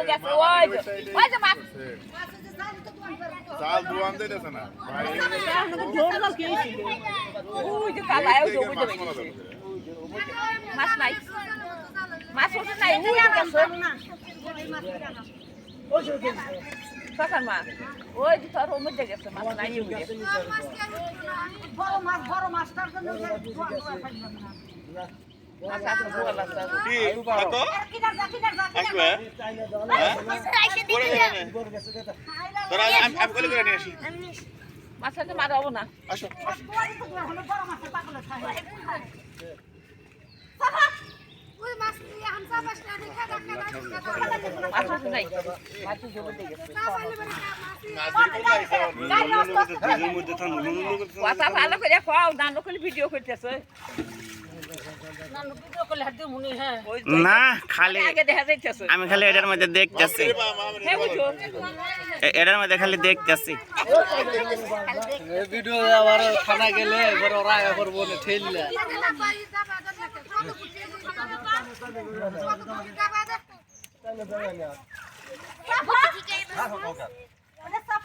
যে গেছে ওই যে ওই যে মাছ চাল দোয়ান দিতেছে না ভাই ওই যে কালায় ওই যে ওই যে মাছ নাই মাছ ওঠে নাই ওই যে গেছে কাকার মাছ ওই যে তোর ওর মধ্যে গেছে মাছ নাই ওই যে বড় মাছ বড় মাছটার জন্য মাছ আছে বড় আছে কি কত কিনার যা কিনার যা আসবে করে যাবে তোরা আমি আমি কলে করে নিয়ে আসি মাছ আছে। মারাবো না আসো ভালো করে খাও করে ভিডিও করতেছে না খালি আগে দেখা যাইতেছে আমি খালি এটার মধ্যে দেখতেছি হ্যাঁ বুঝছো এ- এটার মধ্যে খালি দেখতেছি ভিডিও আবার থানা গেলে এবার ওরা এবার বলে ঠেললে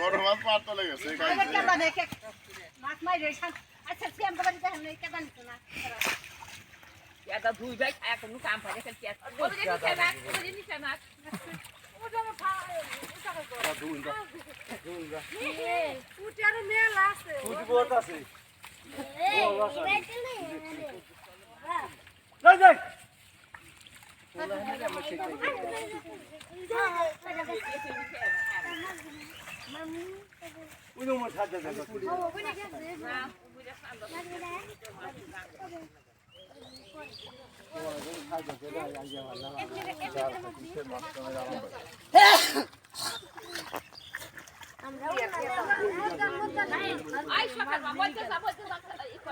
বড় মাছ মাছ মাই আচ্ছা নিতে না এটা দুই ভাই এখন কাম পারে খেলতে আছে ওই যে নিচে যে নিচে। আছে? মাছ কি না এই। এই না না মাছ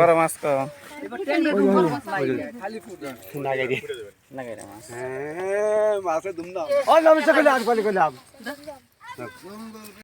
বড় মাছ কো মাছে দুম দাও ও না মিশা করে আজ বলি করলাম